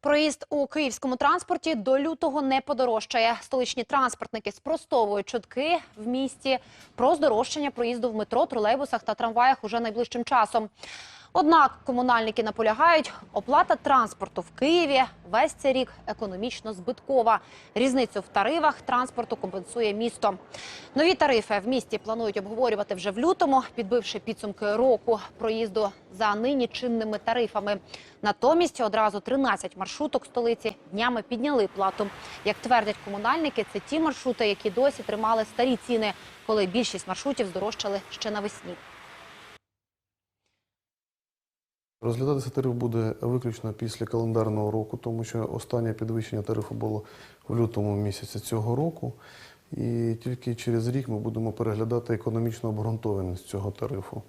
Проїзд у київському транспорті до лютого не подорожчає. Столичні транспортники спростовують чутки в місті про здорожчання проїзду в метро, тролейбусах та трамваях уже найближчим часом. Однак комунальники наполягають, оплата транспорту в Києві весь цей рік економічно збиткова. Різницю в тарифах транспорту компенсує місто. Нові тарифи в місті планують обговорювати вже в лютому, підбивши підсумки року проїзду за нині чинними тарифами. Натомість одразу 13 маршруток столиці днями підняли плату. Як твердять комунальники, це ті маршрути, які досі тримали старі ціни, коли більшість маршрутів здорожчали ще навесні. Розглядатися тариф буде виключно після календарного року, тому що останнє підвищення тарифу було в лютому місяці цього року. І тільки через рік ми будемо переглядати економічну обґрунтованість цього тарифу.